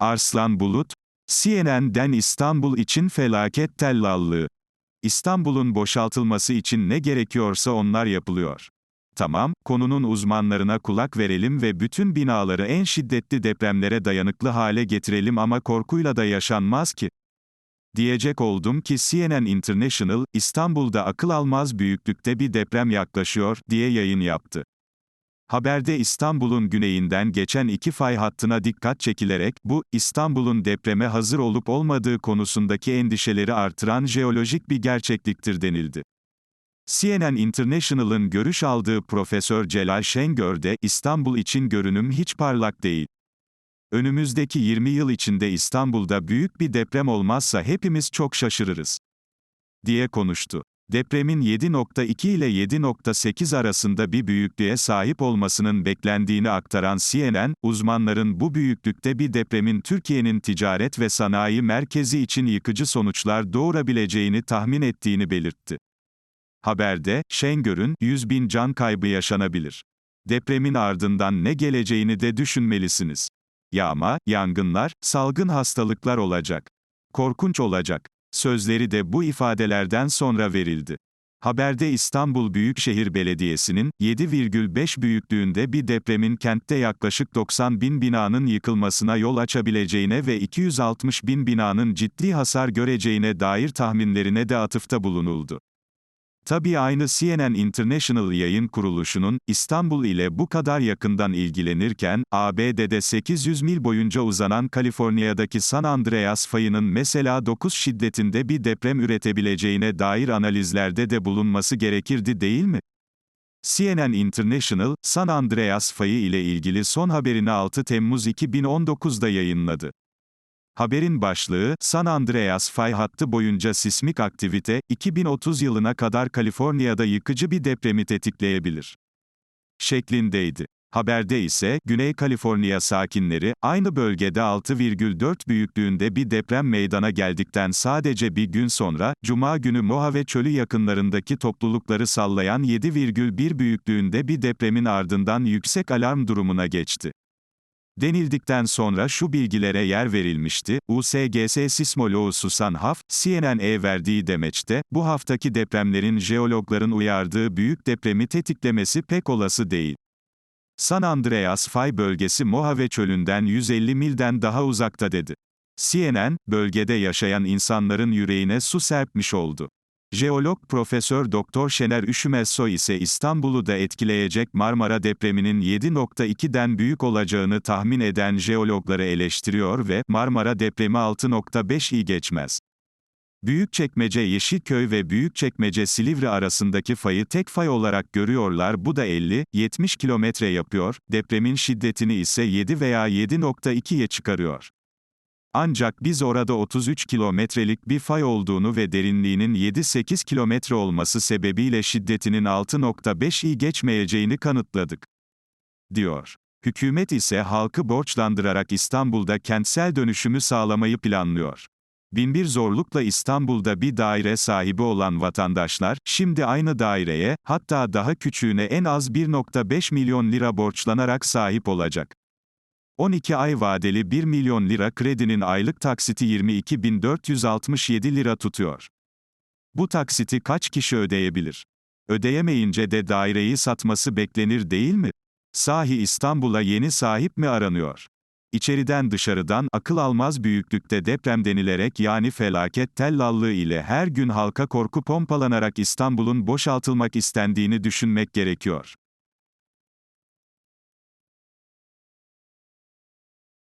Arslan Bulut, CNN'den İstanbul için felaket tellallığı. İstanbul'un boşaltılması için ne gerekiyorsa onlar yapılıyor. Tamam, konunun uzmanlarına kulak verelim ve bütün binaları en şiddetli depremlere dayanıklı hale getirelim ama korkuyla da yaşanmaz ki. Diyecek oldum ki CNN International, İstanbul'da akıl almaz büyüklükte bir deprem yaklaşıyor, diye yayın yaptı. Haberde İstanbul'un güneyinden geçen iki fay hattına dikkat çekilerek, bu, İstanbul'un depreme hazır olup olmadığı konusundaki endişeleri artıran jeolojik bir gerçekliktir denildi. CNN International'ın görüş aldığı Profesör Celal Şengör de, İstanbul için görünüm hiç parlak değil. Önümüzdeki 20 yıl içinde İstanbul'da büyük bir deprem olmazsa hepimiz çok şaşırırız. diye konuştu. Depremin 7.2 ile 7.8 arasında bir büyüklüğe sahip olmasının beklendiğini aktaran CNN, uzmanların bu büyüklükte bir depremin Türkiye'nin ticaret ve sanayi merkezi için yıkıcı sonuçlar doğurabileceğini tahmin ettiğini belirtti. Haberde, Şengör'ün, 100 bin can kaybı yaşanabilir. Depremin ardından ne geleceğini de düşünmelisiniz. Yağma, yangınlar, salgın hastalıklar olacak. Korkunç olacak. Sözleri de bu ifadelerden sonra verildi. Haberde İstanbul Büyükşehir Belediyesi'nin, 7,5 büyüklüğünde bir depremin kentte yaklaşık 90 bin binanın yıkılmasına yol açabileceğine ve 260 bin binanın ciddi hasar göreceğine dair tahminlerine de atıfta bulunuldu. Tabii aynı CNN International yayın kuruluşunun, İstanbul ile bu kadar yakından ilgilenirken, ABD'de 800 mil boyunca uzanan Kaliforniya'daki San Andreas fayının mesela 9 şiddetinde bir deprem üretebileceğine dair analizlerde de bulunması gerekirdi değil mi? CNN International, San Andreas fayı ile ilgili son haberini 6 Temmuz 2019'da yayınladı. Haberin başlığı, San Andreas fay hattı boyunca sismik aktivite, 2030 yılına kadar Kaliforniya'da yıkıcı bir depremi tetikleyebilir. Şeklindeydi. Haberde ise, Güney Kaliforniya sakinleri, aynı bölgede 6,4 büyüklüğünde bir deprem meydana geldikten sadece bir gün sonra, Cuma günü Mojave Çölü yakınlarındaki toplulukları sallayan 7,1 büyüklüğünde bir depremin ardından yüksek alarm durumuna geçti. Denildikten sonra şu bilgilere yer verilmişti, USGS sismoloğu Susan Huff, CNN'e verdiği demeçte, bu haftaki depremlerin jeologların uyardığı büyük depremi tetiklemesi pek olası değil. San Andreas Fay bölgesi Mojave çölünden 150 milden daha uzakta dedi. CNN, bölgede yaşayan insanların yüreğine su serpmiş oldu. Jeolog Profesör Doktor Şener Üşümezsoy ise İstanbul'u da etkileyecek Marmara depreminin 7.2'den büyük olacağını tahmin eden jeologları eleştiriyor ve Marmara depremi 6.5'i geçmez. Büyükçekmece Yeşilköy ve Büyükçekmece Silivri arasındaki fayı tek fay olarak görüyorlar bu da 50-70 kilometre yapıyor, depremin şiddetini ise 7 veya 7.2'ye çıkarıyor. Ancak biz orada 33 kilometrelik bir fay olduğunu ve derinliğinin 7-8 kilometre olması sebebiyle şiddetinin 6.5'i geçmeyeceğini kanıtladık. diyor. Hükümet ise halkı borçlandırarak İstanbul'da kentsel dönüşümü sağlamayı planlıyor. Binbir zorlukla İstanbul'da bir daire sahibi olan vatandaşlar, şimdi aynı daireye, hatta daha küçüğüne en az 1.5 milyon lira borçlanarak sahip olacak. 12 ay vadeli 1 milyon lira kredinin aylık taksiti 22.467 lira tutuyor. Bu taksiti kaç kişi ödeyebilir? Ödeyemeyince de daireyi satması beklenir değil mi? Sahi İstanbul'a yeni sahip mi aranıyor? İçeriden dışarıdan akıl almaz büyüklükte deprem denilerek yani felaket tellallığı ile her gün halka korku pompalanarak İstanbul'un boşaltılmak istendiğini düşünmek gerekiyor.